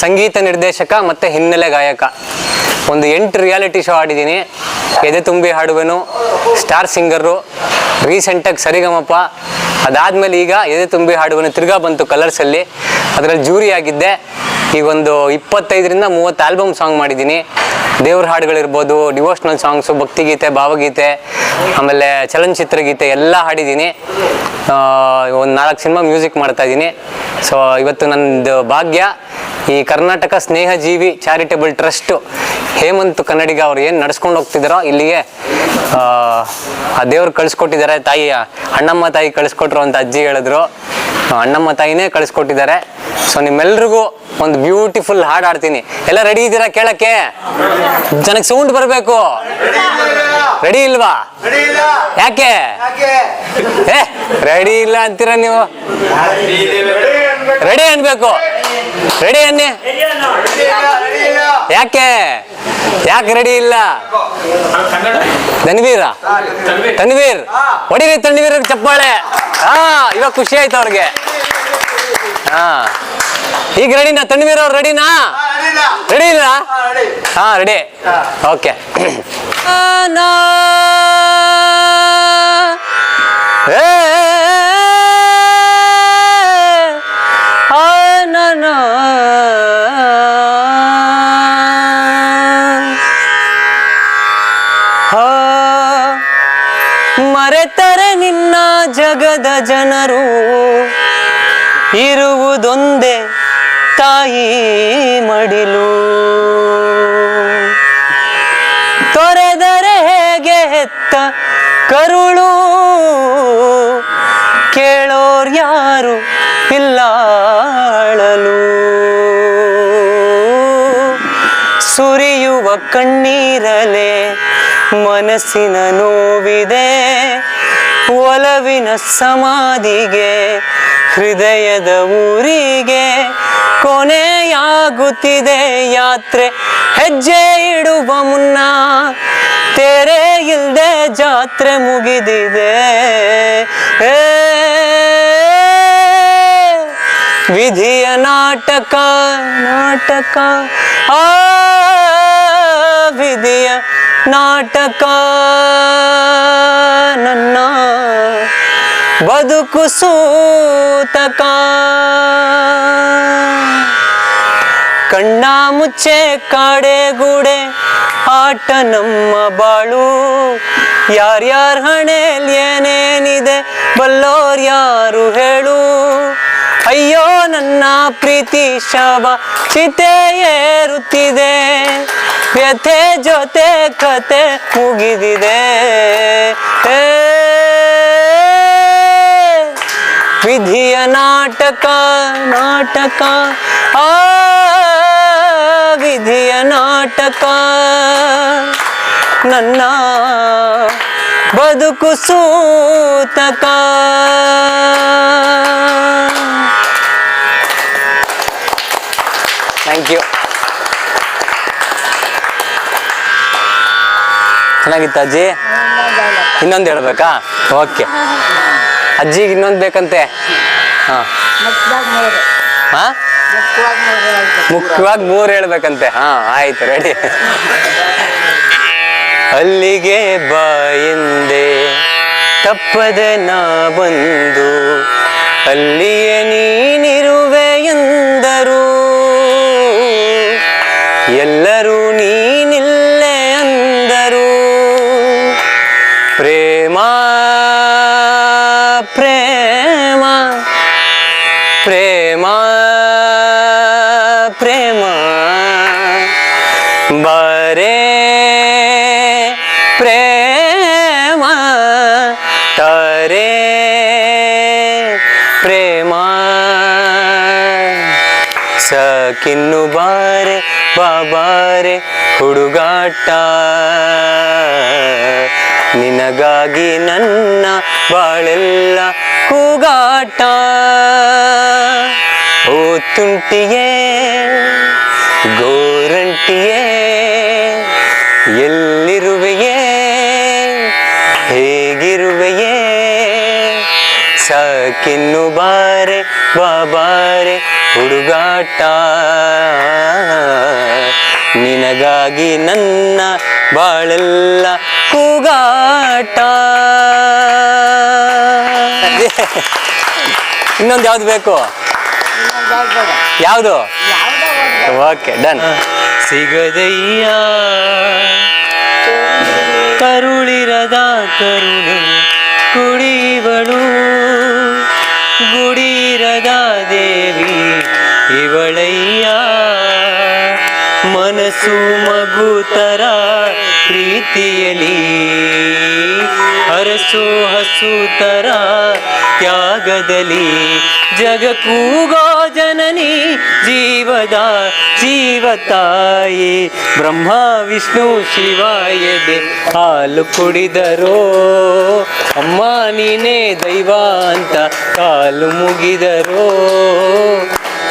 ಸಂಗೀತ ನಿರ್ದೇಶಕ ಮತ್ತು ಹಿನ್ನೆಲೆ ಗಾಯಕ. ಒಂದು ಎಂಟು ರಿಯಾಲಿಟಿ ಶೋ ಆಡಿದ್ದೀನಿ. ಎದೆ ತುಂಬಿ ಹಾಡುವೆನು, ಸ್ಟಾರ್ ಸಿಂಗರು ರೀಸೆಂಟಾಗಿ ಸರಿಗಮಪ. ಅದಾದಮೇಲೆ ಈಗ ಎದೆ ತುಂಬಿ ಹಾಡುವೆನು, ತಿರ್ಗಾ ಬಂತು ಕಲರ್ಸಲ್ಲಿ ಅದರಲ್ಲಿ ಜೂರಿ ಆಗಿದ್ದೆ. ಈಗ ಒಂದು ಇಪ್ಪತ್ತೈದರಿಂದ ಮೂವತ್ತು ಆಲ್ಬಮ್ ಸಾಂಗ್ ಮಾಡಿದ್ದೀನಿ. ದೇವ್ರ ಹಾಡುಗಳಿರ್ಬೋದು ಡಿವೋಷ್ನಲ್ ಸಾಂಗ್ಸು ಭಕ್ತಿಗೀತೆ, ಭಾವಗೀತೆ, ಆಮೇಲೆ ಚಲನಚಿತ್ರ ಗೀತೆ ಎಲ್ಲ ಹಾಡಿದ್ದೀನಿ. ಒಂದು ನಾಲ್ಕು ಸಿನಿಮಾ ಮ್ಯೂಸಿಕ್ ಮಾಡ್ತಾ ಇದ್ದೀನಿ. ಸೊ ಇವತ್ತು ನನ್ನದು ಭಾಗ್ಯ. ಈ ಕರ್ನಾಟಕ ಸ್ನೇಹಜೀವಿ ಚಾರಿಟೇಬಲ್ ಟ್ರಸ್ಟ್ ಹೇಮಂತ್ ಕನ್ನಡಿಗ ಅವ್ರು ಏನು ನಡ್ಸ್ಕೊಂಡು ಹೋಗ್ತಿದ್ದಾರೋ ಇಲ್ಲಿಗೆ ಆ, ಆ ದೇವ್ರು ಕಳಿಸ್ಕೊಟ್ಟಿದ್ದಾರೆ ತಾಯಿಯ. ಅಣ್ಣಮ್ಮ ತಾಯಿ ಕಳಿಸ್ಕೊಟ್ರು ಅಂತ ಅಜ್ಜಿ ಹೇಳಿದ್ರು. ಅಣ್ಣಮ್ಮ ತಾಯಿನೇ ಕಳಿಸ್ಕೊಟ್ಟಿದ್ದಾರೆ. ಸೊ ನಿಮ್ಮೆಲ್ರಿಗೂ ಒಂದು ಬ್ಯೂಟಿಫುಲ್ ಹಾಡು ಹಾಡ್ತೀನಿ. ಎಲ್ಲ ರೆಡಿ ಇದ್ದೀರಾ ಕೇಳಕ್ಕೆ? ಜನಕ್ಕೆ ಸೌಂಡ್ ಬರಬೇಕು. ರೆಡಿ ಇಲ್ವಾ? ಯಾಕೆ? ಏ ರೆಡಿ ಇಲ್ಲ ಅಂತೀರಾ ನೀವು? ರೆಡಿ ಅನ್ಬೇಕು. ರೆಡಿ ಅನ್ನಿ ಯಾಕೆ? ಯಾಕೆ ರೆಡಿ ಇಲ್ಲ? ತನ್ವೀರ? ತನ್ವೀರ್? ಹೊಡಿರಿ ತನ್ವೀರ್ ಚಪ್ಪಾಳೆ. ಹಾ ಇವಾಗ ಖುಷಿ ಆಯ್ತು ಅವ್ರಿಗೆ. ಹಾ. ಈಗ ರೆಡಿನಾ ತನ್ವೀರ್ ಅವ್ರು ರೆಡಿನಾ ರೆಡಿ ಇಲ್ಲ? ಹಾ ರೆಡಿ ಓಕೆ ಮರೆತರೆ ಜಗದ ಜನರು ಇರುವುದೊಂದೇ ತಾಯಿ ಮಡಿಲು. ತೊರೆದರೆ ಹೇಗೆ ಹೆತ್ತ ಕರುಳು? ಕೇಳೋರ್ ಯಾರು ಇಲ್ಲಾಳಲು? ಸುರಿಯುವ ಕಣ್ಣೀರಲೆ ಮನಸ್ಸಿನ ನೋವಿದೆ. ಒಲವಿನ ಸಮಾಧಿಗೆ, ಹೃದಯದ ಊರಿಗೆ ಕೊನೆಯಾಗುತ್ತಿದೆ ಯಾತ್ರೆ. ಹೆಜ್ಜೆ ಇಡುವ ಮುನ್ನ ತೆರೆ ಇಲ್ದೆ ಜಾತ್ರೆ ಮುಗಿದಿದೆ. ವಿಧಿಯ ನಾಟಕ ನಾಟಕ, ಆ, ವಿಧಿಯ ನಾಟಕ ನನ್ನ ಬದುಕು ಸೂತಕ. ಕಣ್ಣ ಮುಚ್ಚೆ ಕಾಡೆಗೂಡೆ ಆಟ ನಮ್ಮ ಬಾಳು. ಯಾರ್ಯಾರ ಹಣೆಲ್ ಏನೇನಿದೆ ಬಲ್ಲೋರ್ ಯಾರು ಹೇಳು. ಅಯ್ಯೋ ನನ್ನ ಪ್ರೀತಿ ಶವ ಚಿತೆ ಏರುತ್ತಿದೆ. ವ್ಯಥೆ ಜೊತೆ ಕತೆ ಮುಗಿದಿದೆ. ವಿಧಿಯ ನಾಟಕ ನಾಟಕ ಆ ವಿಧಿಯ ನಾಟಕ. ನನ್ನ ಬದುಕು ಸೂತಕ. ಚೆನ್ನಾಗಿತ್ತು ಅಜ್ಜಿ? ಇನ್ನೊಂದು ಹೇಳ್ಬೇಕಾ? ಓಕೆ. ಅಜ್ಜಿಗೆ ಇನ್ನೊಂದು ಬೇಕಂತೆ. ಹಾಂ. ಮುಖ್ಯವಾಗಿ ಮೂರು ಹೇಳ್ಬೇಕಂತೆ. ಹಾ, ಆಯ್ತು ರೆಡಿ ಅಲ್ಲಿಗೆ ಬಾಯಿಂದೆ ತಪ್ಪದ ತಪ್ಪದೆ ನಾ ಬಂದು. ಅಲ್ಲಿಯೇ ನೀನಿರುವೆ ಎಂದರು. ಎಲ್ಲರೂ ಬರೇ ಪ್ರೇಮ ತರೆ ಪ್ರೇಮ ಸಕಿನ್ನು ಬಾರೆ ಬಾಬಾರೆ ಹುಡುಗಾಟ ನಿನಗಾಗಿ ನನ್ನ ಬಾಳೆಲ್ಲ ಕೂಗಾಟ ಓ ತುಂಟಿಯೇ ಗೋರಂಟಿಯೇ ಎಲ್ಲಿರುವೆಯೇ? ಹೇಗಿರುವೆಯೇ? ಸಾಕಿನ್ನು ಬಾರೆ ಬಾಬಾರೆ ಹುಡುಗಾಟ. ನಿನಗಾಗಿ ನನ್ನ ಬಾಳೆಲ್ಲ ಕೂಗಾಟ. ಇನ್ನೊಂದು ಯಾವ್ದು ಬೇಕು? ಯಾವುದು ಓಕೆ ಡನ್ ಸಿಗದಯ್ಯ. ಕರುಳಿರದ ಕರುಣೆ ಕುಡಿವಳು ಗುಡಿರದ ದೇವಿ ಇವಳಯ್ಯ. ಮನಸ್ಸು ಮಗುತರ ಪ್ರೀತಿಯಲಿ ಹರಸು ಹಸುತರ ತ್ಯಾಗದಲ್ಲಿ ಜಗ ಕೂಗೋ ಜನನಿ ಜೀವದ ಜೀವ ತಾಯಿ ಬ್ರಹ್ಮ, ವಿಷ್ಣು ಶಿವಾಯಿಗೆ ಹಾಲು ಕುಡಿದರೋ. ಅಮ್ಮ, ನೀನೇ ದೈವ ಅಂತ ಕಾಲು ಮುಗಿದರೋ.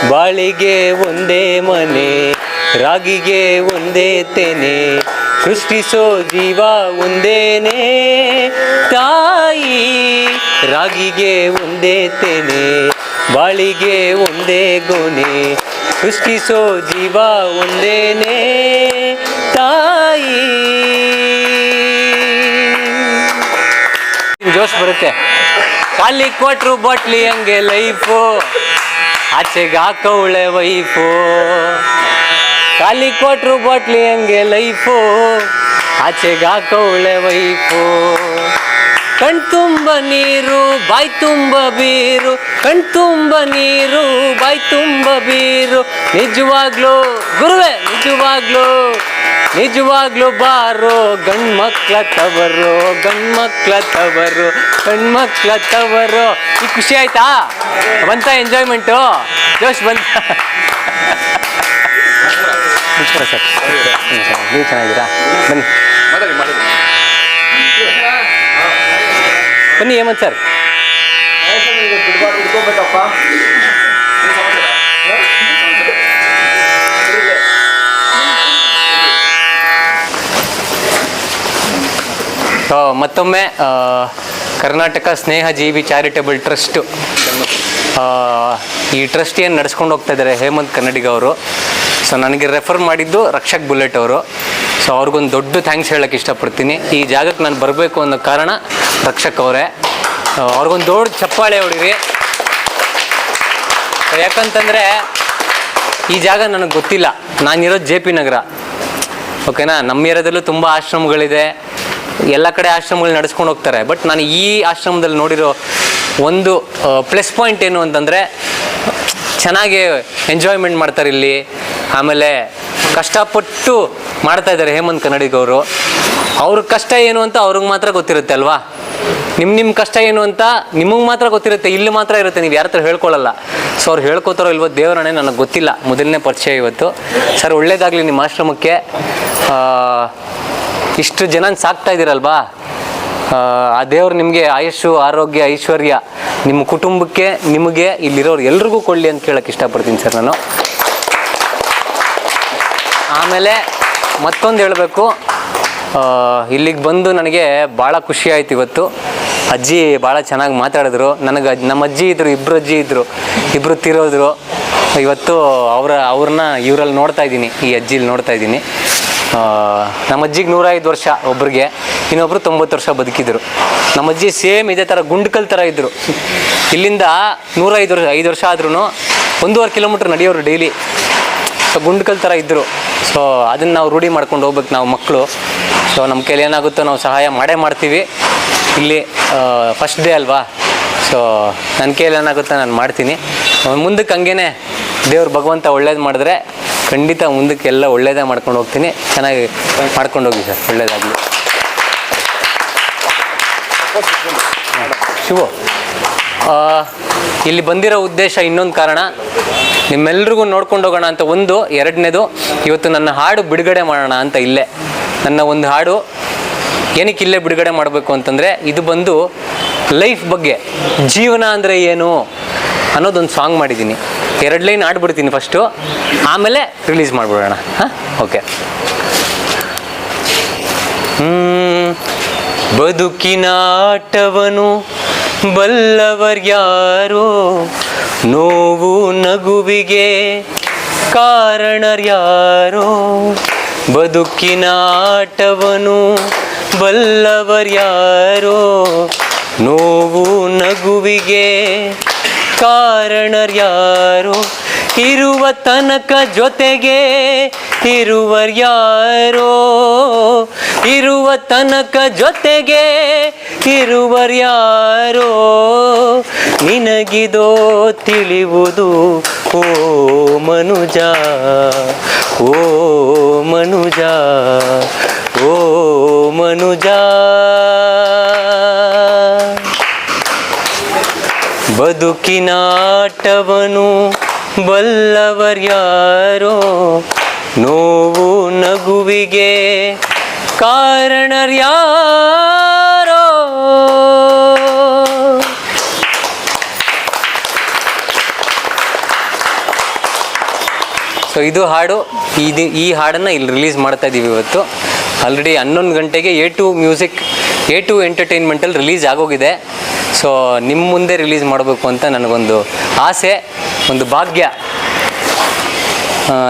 ಬಾಳಿಗೆ ಒಂದೇ ಮನೆ, ರಾಗಿಗೆ ಒಂದೇ ತೆನೆ, ಸೃಷ್ಟಿಸೋ ಜೀವ ಒಂದೇನೆ. ತಾಯಿ, ರಾಗಿಗೆ ಒಂದೇ ತೆನೆ, ಬಾಳಿಗೆ ಒಂದೇ ಗೊನೆ ಸೃಷ್ಟಿಸೋ ಜೀವ ಒಂದೇನೆ ತಾಯಿ. ಜೋಶ್ ಬರುತ್ತೆ. ಖಾಲಿ ಕೊಟ್ರು ಬಾಟ್ಲಿ ಹಂಗೆ ಲೈಫು, ಆಚೆಗೆ ಹಾಕವಳೆ ವೈಫು. ಖಾಲಿ ಕೊಟ್ರು ಬಾಟ್ಲಿ ಹಂಗೆ ಲೈಫು, ಆಚೆಗೆ ಹಾಕವಳೆ ವೈಫು. ಕಣ್ ತುಂಬ ನೀರು ಬಾಯ್ ತುಂಬ ಬೀರು. ಕಣ್ ತುಂಬ ನೀರು ಬಾಯ್ ತುಂಬ ಬೀರು. ನಿಜವಾಗ್ಲೂ ಗುರುವೆ ನಿಜವಾಗ್ಲೂ ನಿಜವಾಗ್ಲೂ ಬಾರೋ ಗಂಡ್ ಮಕ್ಳ ತವರು ಗಂಡ್ ಮಕ್ಳ ತವರು ಗಂಡ್ ಮಕ್ಳ ತವರು ಈ ಖುಷಿ ಆಯ್ತಾ? ಬಂತ ಎಂಜಾಯ್ಮೆಂಟು ಜೋಶ್ ಬಂತ. ಸರ್. ನೀವು ಚೆನ್ನಾಗಿದ್ದೀರಾ? ಬನ್ನಿ. ಬನ್ನಿ, ಹೇಮಂತ್ ಸರ್. ಮತ್ತೊಮ್ಮೆ ಕರ್ನಾಟಕ ಸ್ನೇಹ ಜೀವಿ ಚಾರಿಟೇಬಲ್ ಟ್ರಸ್ಟ್ ಈ ಟ್ರಸ್ಟ್ ಏನು ನಡೆಸ್ಕೊಂಡು ಹೋಗ್ತಾ ಇದ್ದಾರೆ ಹೇಮಂತ್ ಕನ್ನಡಿಗ ಅವರು. ಸೊ ನನಗೆ ರೆಫರ್ ಮಾಡಿದ್ದು ರಕ್ಷಕ್ ಬುಲೆಟ್ ಅವರು. ಸೊ ಅವ್ರಿಗೊಂದು ದೊಡ್ಡ ಥ್ಯಾಂಕ್ಸ್ ಹೇಳೋಕ್ಕೆ ಇಷ್ಟಪಡ್ತೀನಿ. ಈ ಜಾಗಕ್ಕೆ ನಾನು ಬರಬೇಕು ಅನ್ನೋ ಕಾರಣ ರಕ್ಷಕ್ ಅವರೇ. ಅವ್ರಿಗೊಂದು ದೊಡ್ಡ ಚಪ್ಪಾಳೆ ಹೊಡಿರಿ. ಯಾಕಂತಂದರೆ ಈ ಜಾಗ ನನಗೆ ಗೊತ್ತಿಲ್ಲ. ನಾನಿರೋದು ಜೆ ಪಿ ನಗರ. ಓಕೆನಾ? ನಮ್ಮ ಏರಿಯಾದಲ್ಲೂ ತುಂಬ ಆಶ್ರಮಗಳಿದೆ. ಎಲ್ಲ ಕಡೆ ಆಶ್ರಮಗಳು ನಡೆಸ್ಕೊಂಡು ಹೋಗ್ತಾರೆ. ಬಟ್ ನಾನು ಈ ಆಶ್ರಮದಲ್ಲಿ ನೋಡಿರೋ ಒಂದು ಪ್ಲಸ್ ಪಾಯಿಂಟ್ ಏನು ಅಂತಂದರೆ, ಚೆನ್ನಾಗಿ ಎಂಜಾಯ್ಮೆಂಟ್ ಮಾಡ್ತಾರೆ ಇಲ್ಲಿ. ಆಮೇಲೆ ಕಷ್ಟಪಟ್ಟು ಮಾಡ್ತಾ ಇದ್ದಾರೆ ಹೇಮಂತ್ ಕನ್ನಡಿಗವರು. ಅವ್ರ ಕಷ್ಟ ಏನು ಅಂತ ಅವ್ರಿಗೆ ಮಾತ್ರ ಗೊತ್ತಿರುತ್ತೆ ಅಲ್ವಾ? ನಿಮ್ಮ ನಿಮ್ಮ ಕಷ್ಟ ಏನು ಅಂತ ನಿಮಗೆ ಮಾತ್ರ ಗೊತ್ತಿರುತ್ತೆ ಇಲ್ಲಿ ಮಾತ್ರ ಇರುತ್ತೆ ನೀವು ಯಾರತ್ರ ಹೇಳ್ಕೊಳ್ಳಲ್ಲ ಸೊ ಅವ್ರು ಹೇಳ್ಕೊತಾರೋ ಇಲ್ವೋ ದೇವರಣೆ ನನಗೆ ಗೊತ್ತಿಲ್ಲ. ಮೊದಲನೇ ಪರಿಚಯ ಇವತ್ತು. ಸರ್ ಒಳ್ಳೇದಾಗಲಿ ನಿಮ್ಮ ಆಶ್ರಮಕ್ಕೆ. ಇಷ್ಟು ಜನ ಸಾಕ್ತಾ ಇದ್ದೀರಲ್ವಾ ಆ, ದೇವರು ನಿಮಗೆ ಆಯುಷು ಆರೋಗ್ಯ ಐಶ್ವರ್ಯ ನಿಮ್ಮ ಕುಟುಂಬಕ್ಕೆ ನಿಮಗೆ ಇಲ್ಲಿರೋರು ಎಲ್ರಿಗೂ ಕೊಡಲಿ ಅಂತ ಕೇಳಕ್ಕೆ ಇಷ್ಟಪಡ್ತೀನಿ ಸರ್ ನಾನು. ಆಮೇಲೆ ಮತ್ತೊಂದು ಹೇಳಬೇಕು. ಇಲ್ಲಿಗೆ ಬಂದು ನನಗೆ ಭಾಳ ಖುಷಿ ಆಯ್ತು ಇವತ್ತು. ಅಜ್ಜಿ ಭಾಳ ಚೆನ್ನಾಗಿ ಮಾತಾಡಿದ್ರು. ನನಗೆ ನಮ್ಮ ಅಜ್ಜಿ ಇದ್ದರು ಇಬ್ಬರು ಅಜ್ಜಿ ಇದ್ದರು ಇಬ್ಬರು ತಿರೋದ್ರು. ಇವತ್ತು ಅವರ, ಅವ್ರನ್ನ ಇವರಲ್ಲಿ ನೋಡ್ತಾ ಇದ್ದೀನಿ, ಈ ಅಜ್ಜಿಲಿ ನೋಡ್ತಾ ಇದ್ದೀನಿ. ನಮ್ಮ ಅಜ್ಜಿಗೆ ನೂರೈದು ವರ್ಷ ಒಬ್ರಿಗೆ, ಇನ್ನೊಬ್ರು ತೊಂಬತ್ತು ವರ್ಷ ಬದುಕಿದ್ರು. ನಮ್ಮ ಅಜ್ಜಿ ಸೇಮ್ ಇದೇ ಥರ ಗುಂಡ್ಕಲ್ ಥರ ಇದ್ದರು ಇಲ್ಲಿಂದ ನೂರೈದು ವರ್ಷ, ಐದು ವರ್ಷ ಆದ್ರೂ ಒಂದೂವರೆ ಕಿಲೋಮೀಟ್ರ್ ನಡೆಯೋರು ಡೈಲಿ. ಸೊ ಗುಂಡ್ಕಲ್ ಥರ ಇದ್ದರು ಸೊ ಅದನ್ನು ನಾವು ರೂಢಿ ಮಾಡ್ಕೊಂಡು ಹೋಗ್ಬೇಕು ನಾವು ಮಕ್ಕಳು ಸೊ ನಮ್ಮ ಕೈಲಿ ಏನಾಗುತ್ತೋ ನಾವು ಸಹಾಯ ಮಾಡೇ ಮಾಡ್ತೀವಿ. ಇಲ್ಲಿ ಫಸ್ಟ್ ಡೇ ಅಲ್ವಾ? ಸೊ ನನ್ನ ಕೈಲಿ ಏನಾಗುತ್ತೋ ನಾನು ಮಾಡ್ತೀನಿ. ಮುಂದಕ್ಕೆ ಹಂಗೇನೆ ದೇವ್ರ ಭಗವಂತ ಒಳ್ಳೇದು ಮಾಡಿದ್ರೆ ಖಂಡಿತ ಮುಂದಕ್ಕೆ ಎಲ್ಲ ಒಳ್ಳೇದೇ ಮಾಡ್ಕೊಂಡು ಹೋಗ್ತೀನಿ. ಚೆನ್ನಾಗಿ ಮಾಡ್ಕೊಂಡು ಹೋಗಿ ಸರ್ ಒಳ್ಳೇದಾಗಲಿ. ಆ, ಇಲ್ಲಿ ಬಂದಿರೋ ಉದ್ದೇಶ ಇನ್ನೊಂದು ಕಾರಣ. ನಿಮ್ಮೆಲ್ರಿಗೂ ನೋಡ್ಕೊಂಡು ಹೋಗೋಣ ಅಂತ ಒಂದು, ಎರಡನೇದು, ಇವತ್ತು ನನ್ನ ಹಾಡು ಬಿಡುಗಡೆ ಮಾಡೋಣ ಅಂತ ಇಲ್ಲೇ. ನನ್ನ ಒಂದು ಹಾಡು, ಏನಕ್ಕೆ ಇಲ್ಲೇ ಬಿಡುಗಡೆ ಮಾಡಬೇಕು ಅಂತಂದರೆ, ಇದು ಬಂದು ಲೈಫ್ ಬಗ್ಗೆ, ಜೀವನ ಅಂದರೆ ಏನು ಅನ್ನೋದೊಂದು ಸಾಂಗ್ ಮಾಡಿದ್ದೀನಿ. ಎರಡು ಲೈನ್ ಆಡ್ಬಿಡ್ತೀನಿ ಫಸ್ಟು, ಆಮೇಲೆ ರಿಲೀಸ್ ಮಾಡಿಬಿಡೋಣ. ಹಾಂ? ಓಕೆ. ಬದುಕಿನ ಆಟವನು ಬಲ್ಲವರ್ಯಾರೋ ನೋವು ನಗುವಿಗೆ ಕಾರಣರ್ಯಾರೋ ಬದುಕಿನ ಆಟವನು ಬಲ್ಲವರ್ಯಾರೋ ನೋವು ನಗುವಿಗೆ ಕಾರಣರ್ಯಾರೋ ಇರುವ ತನಕ ಜೊತೆಗೆ ಇರುವರ್ಯಾರೋ ಇರುವ ತನಕ ಜೊತೆಗೆ ಇರುವರ್ಯಾರೋ ನಿನಗಿದೋ ತಿಳಿಯುವುದು ಓ ಮನುಜ ಓ ಮನುಜ ಓ ಮನುಜ. ಬದುಕಿನಾಟವನು ಬಲ್ಲವರ್ಯಾರೋ ನೋವು ನಗುವಿಗೆ ಕಾರಣರ್ಯಾರೋ? ಸೊ ಇದು ಹಾಡು, ಇದು ಈ ಹಾಡನ್ನು ಇಲ್ಲಿ ರಿಲೀಸ್ ಮಾಡ್ತಾ ಇದ್ದೀವಿ ಇವತ್ತು. ಆಲ್ರೆಡಿ ಹನ್ನೊಂದು ಗಂಟೆಗೆ A to music A to ಎಂಟರ್ಟೈನ್ಮೆಂಟಲ್ಲಿ release ಆಗೋಗಿದೆ. ಸೊ ನಿಮ್ಮ ಮುಂದೆ ರಿಲೀಸ್ ಮಾಡಬೇಕು ಅಂತ ನನಗೊಂದು ಆಸೆ, ಒಂದು ಭಾಗ್ಯ.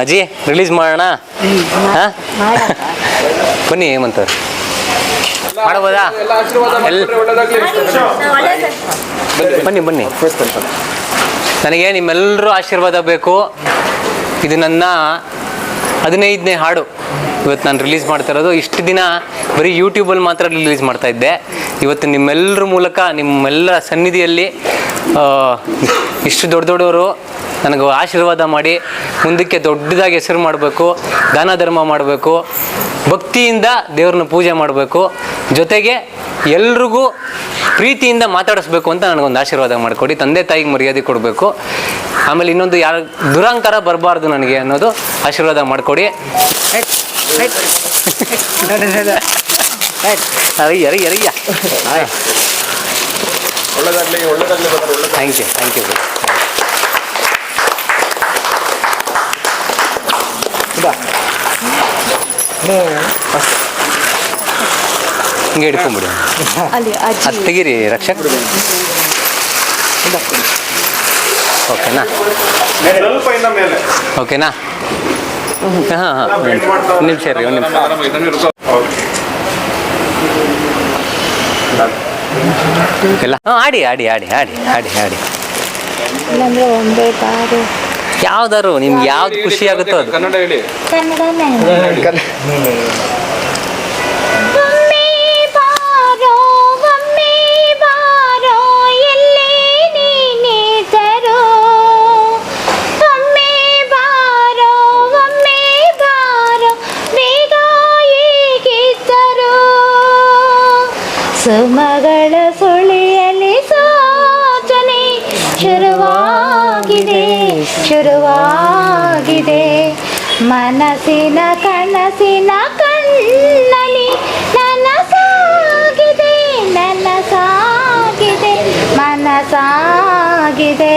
ಅಜ್ಜಿ ರಿಲೀಸ್ ಮಾಡೋಣ? ಹಾಂ ಬನ್ನಿ ಹೇಮಂತವ್ರು. ಮಾಡಬಹುದಾ? ಬನ್ನಿ ಬನ್ನಿ. ನನಗೆ ನಿಮ್ಮೆಲ್ಲರೂ ಆಶೀರ್ವಾದ ಬೇಕು. ಇದು ನನ್ನ ಹದಿನೈದನೇ ಹಾಡು. ಇವತ್ತು ನಾನು ರಿಲೀಸ್ ಮಾಡ್ತಾ ಇರೋದು. ಇಷ್ಟು ದಿನ ಬರೀ ಯೂಟ್ಯೂಬಲ್ಲಿ ಮಾತ್ರ ರಿಲೀಸ್ ಮಾಡ್ತಾ ಇದ್ದೆ. ಇವತ್ತು ನಿಮ್ಮೆಲ್ಲರ ಮೂಲಕ ನಿಮ್ಮೆಲ್ಲರ ಸನ್ನಿಧಿಯಲ್ಲಿ ಇಷ್ಟು ದೊಡ್ಡ ದೊಡ್ಡವರು ನನಗೆ ಆಶೀರ್ವಾದ ಮಾಡಿ ಮುಂದಕ್ಕೆ ದೊಡ್ಡದಾಗಿ ಹೆಸರು ಮಾಡಬೇಕು ದಾನ ಧರ್ಮ ಮಾಡಬೇಕು ಭಕ್ತಿಯಿಂದ ದೇವ್ರನ್ನ ಪೂಜೆ ಮಾಡಬೇಕು ಜೊತೆಗೆ ಎಲ್ರಿಗೂ ಪ್ರೀತಿಯಿಂದ ಮಾತಾಡಿಸ್ಬೇಕು ಅಂತ ನನಗೊಂದು ಆಶೀರ್ವಾದ ಮಾಡಿಕೊಡಿ. ತಂದೆ ತಾಯಿಗೆ ಮರ್ಯಾದೆ ಕೊಡಬೇಕು. ಆಮೇಲೆ ಇನ್ನೊಂದು ಯಾರು ದುರಂಕಾರ ಬರಬಾರ್ದು ನನಗೆ ಅನ್ನೋದು ಆಶೀರ್ವಾದ ಮಾಡಿಕೊಡಿ. ಅರಯ್ಯ ಅರಯ್ಯ ಅರಯ್ಯ ಒಳ್ಳೆದಾಗ್ಲಿ ಒಳ್ಳೆದಾಗ್ಲಿ. ಥ್ಯಾಂಕ್ ಯು ಥ್ಯಾಂಕ್ ಯು ಹಿಂಗೆ ಹಿಡ್ಕೊಂಬಿಡಿ. ಅದು ತೆಗೀರಿ ರಕ್ಷಕ್ ಓಕೆನಾ? ಓಕೆನಾ? ಹಾಂ ಹಾಂ ಒಂದು ನಿಮಿಷ ರೀ ಒಂದು ನಿಮಿಷ. ಇಲ್ಲ ಹಾಂ ಆಡಿ ಆಡಿ ಆಡಿ ಆಡಿ ಆಡಿ ಆಡಿ. ಇಲ್ಲಾಂದ್ರೆ ಒಂದೇ ಬಾರು. ಯಾವ್ದಾರು ನಿಮ್ಗೆ ಯಾವ್ದು ಖುಷಿ ಆಗುತ್ತೋ ಅದು. ಕನ್ನಡ ಹೇಳಿ. ಕನ್ನಡನೇ ಒಮ್ಮೆ ಬಾರೋ ಒಮ್ಮೆ ಬಾರೋ ಎಲ್ಲೇ ನೀನಿದ್ದರೂ ಒಮ್ಮೆ ಬಾರೋ ಒಮ್ಮೆ ಬಾರೋ ಬೇಗ ಹೇಗಿದ್ದರು ಸುಮಗಳ ಮನಸ್ಸಿನ ಕನಸಿನ ಕಣ್ಣಲಿ ನನಸಾಗಿದೆ ನನಸಾಗಿದೆ ಮನಸಾಗಿದೆ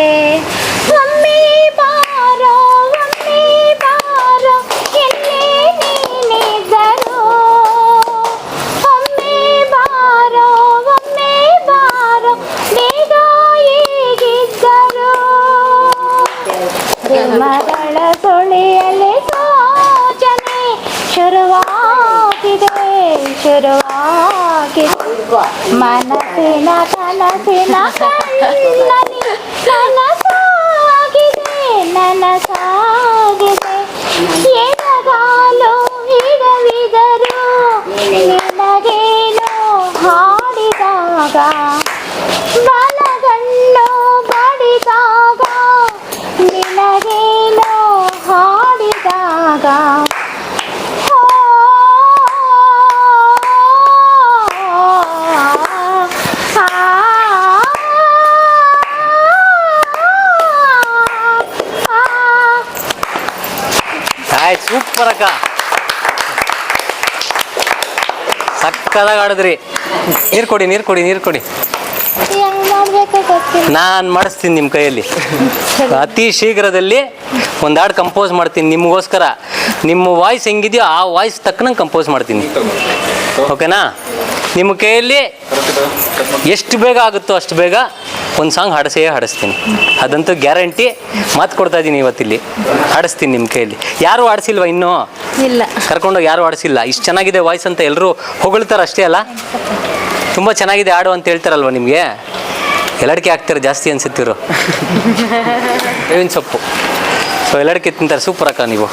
కనసిన కనసిన కన్నని నన సాగిదే నన సాగిదే ఏ ಸಕ್ಕದಾಗಿ ಆಡಿದ್ರಿ. ನೀರು ಕೊಡಿ ನೀರು ಕೊಡಿ ನೀರು ಕೊಡಿ. ನಾನು ಮಾಡಿಸ್ತೀನಿ ನಿಮ್ಮ ಕೈಯಲ್ಲಿ. ಅತಿ ಶೀಘ್ರದಲ್ಲಿ ಒಂದು ಕಂಪೋಸ್ ಮಾಡ್ತೀನಿ ನಿಮಗೋಸ್ಕರ. ನಿಮ್ಮ ವಾಯ್ಸ್ ಹೆಂಗಿದೆಯೋ ಆ ವಾಯ್ಸ್ ತಕ್ಕನಂಗೆ ಕಂಪೋಸ್ ಮಾಡ್ತೀನಿ. ಓಕೆನಾ ನಿಮ್ಮ ಕೈಯಲ್ಲಿ ಎಷ್ಟು ಬೇಗ ಆಗುತ್ತೋ ಅಷ್ಟು ಬೇಗ ಒಂದು ಸಾಂಗ್ ಹಾಡಿಸೇ ಹಾಡಿಸ್ತೀನಿ. ಅದಂತೂ ಗ್ಯಾರಂಟಿ ಮಾತು ಕೊಡ್ತಾ ಇದ್ದೀನಿ ಇವತ್ತಿಲ್ಲಿ. ಹಾಡಿಸ್ತೀನಿ ನಿಮ್ಮ ಕೈಯಲ್ಲಿ. ಯಾರು ಹಾಡಿಸಿಲ್ವಾ ಇನ್ನೂ? ಇಲ್ಲ. ಕರ್ಕೊಂಡೋಗಿ ಯಾರು ಆಡಿಸಿಲ್ಲ ಇಷ್ಟು ಚೆನ್ನಾಗಿದೆ ವಾಯ್ಸ್ ಅಂತ ಎಲ್ಲರೂ ಹೊಗಳ್ತಾರೆ ಅಷ್ಟೇ ಅಲ್ಲ? ತುಂಬ ಚೆನ್ನಾಗಿದೆ ಹಾಡು ಅಂತ ಹೇಳ್ತಾರಲ್ವ ನಿಮಗೆ? ಎಲ್ಲಡಿಕೆ ಹಾಕ್ತಾರೆ ಜಾಸ್ತಿ ಅನಿಸುತ್ತಿರು ಬೇವಿನ ಸೊಪ್ಪು. ಸೊ ಎಲ್ಲಡಿಕೆ ತಿಂತಾರೆ. ಸೂಪರ್ ಅಕ್ಕ ನೀವು.